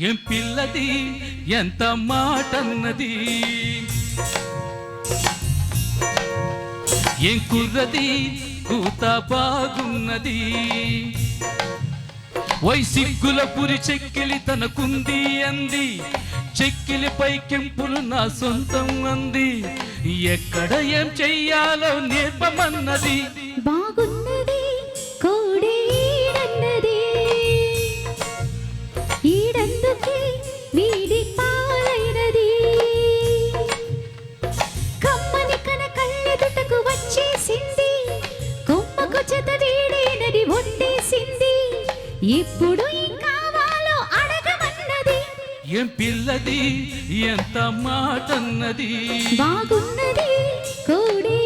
ఏం పిల్లది? ఎంత మాటన్నది? ఏం కుర్రది? కూత బాగున్నది. వై సిగ్గుల పురి చెక్కిలి తనకుంది అంది. చెక్కిలిపై కెంపులు నా సొంతం అంది. ఎక్కడ ఏం చెయ్యాలో నేర్పమన్నది. బాగుంది. ఏం పిల్లది? ఎంత మాటన్నది? బాగున్నది కోడి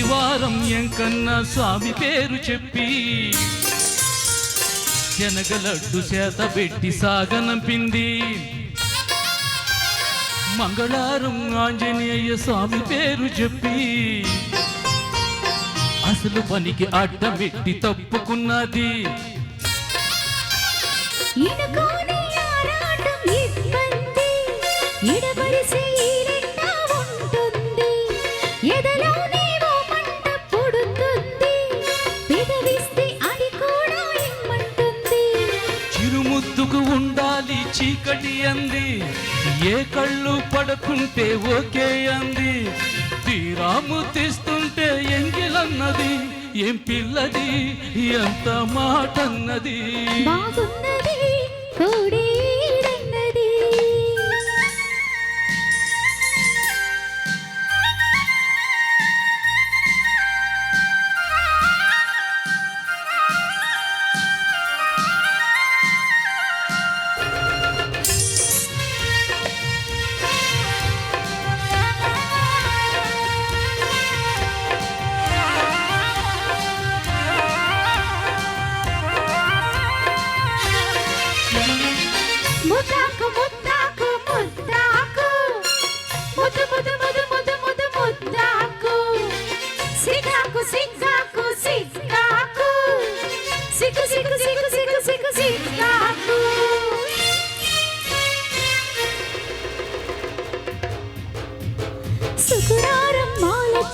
శనివారం ఎంకన్నా స్వామి పేరు చెప్పి శనగలడ్డు చేత పెట్టి సాగనంపింది. మంగళవారం ఆంజనేయ స్వామి పేరు చెప్పి అసలు పనికి అడ్డ పెట్టి తప్పుకున్నది ఇనుకోని చిరుముద్దుకు ఉండాలి చీకటి అంది. ఏ కళ్ళు పడకుంటే ఓకే అంది. తీరాము తీస్తుంటే ఎంగిలన్నది. ఏం పిల్లది ఎంత మాటన్నది. బాగున్నది.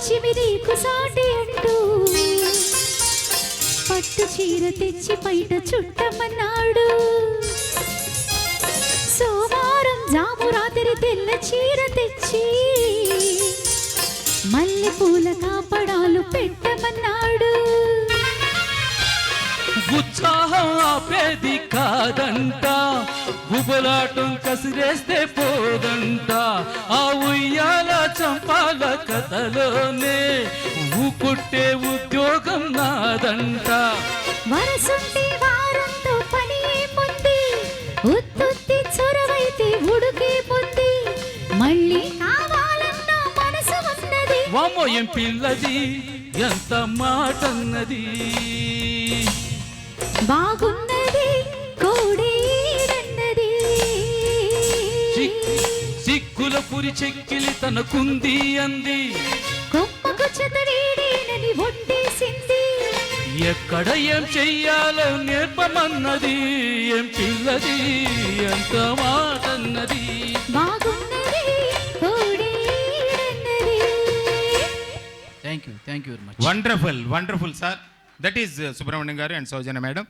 మాలక్ష్మి నీకు సాటి అంటూ పట్టు చీర తెచ్చి బయట చుట్టమన్నాడు. సోమవారం జాము రాత్రి తెల్ల చీర తెచ్చి మల్లె పూల కాపడాలు పెట్టమన్నాడు. ఉత్సాహం ఆపేది కాదంట. గుబలాటం కసిరేస్తే పోదంట. ఆ ఉయ్యాల చంపాల కథలోనే ఊకుట్టే ఉద్యోగం నాదంట. వరసుంటే వారంతో పని ఏముంది? ఉత్తుత్తి చొరవైతే ఉడుకే పొంది మళ్ళీ కావాలన్న మనసు ఉన్నది. వామో ఏం పిల్లది? ఎంత మాటన్నది? బాగున్నది కోడేడన్నది సి- సిగ్గుల పురి చెక్కిలి తనకుంది అంది. కొమ్మకు చదవీడేనని వండేసింది ఎక్కడ ఏం చెయ్యాలో నేర్పమన్నది ఏం పిల్లది ఎంత మాటన్నది. బాగున్నది thank you thank you very much wonderful wonderful sir that is Subrahmanyam garu and Soujanya madam.